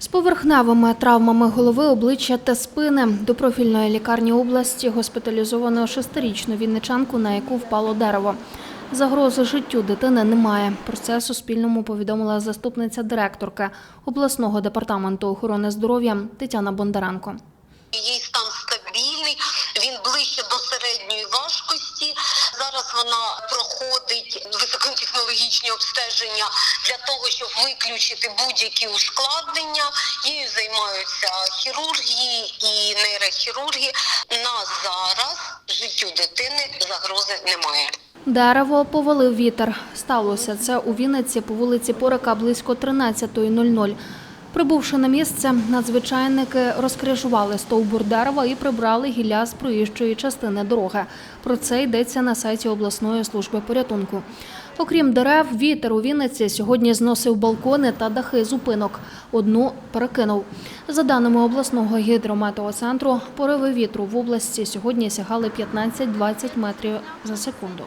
З поверхневими травмами голови, обличчя та спини до профільної лікарні області госпіталізовано шестирічну вінничанку, на яку впало дерево. Загрози життю дитини немає. Про це Суспільному повідомила заступниця директорки обласного департаменту охорони здоров'я Тетяна Бондаренко. Її стан стабільний, він ближче до середньої вона проходить високотехнологічні обстеження для того, щоб виключити будь-які ускладнення. Її займаються хірурги і нейрохірурги. На зараз життю дитини загрози немає. Дерево повалив вітер. Сталося це у Вінниці по вулиці Порика близько 13.00. Прибувши на місце, надзвичайники розкрижували стовбур дерева і прибрали гілля з проїжджої частини дороги. Про це йдеться на сайті обласної служби порятунку. Окрім дерев, вітер у Вінниці сьогодні зносив балкони та дахи зупинок. Одну перекинув. За даними обласного гідрометеоцентру, пориви вітру в області сьогодні сягали 15-20 метрів за секунду.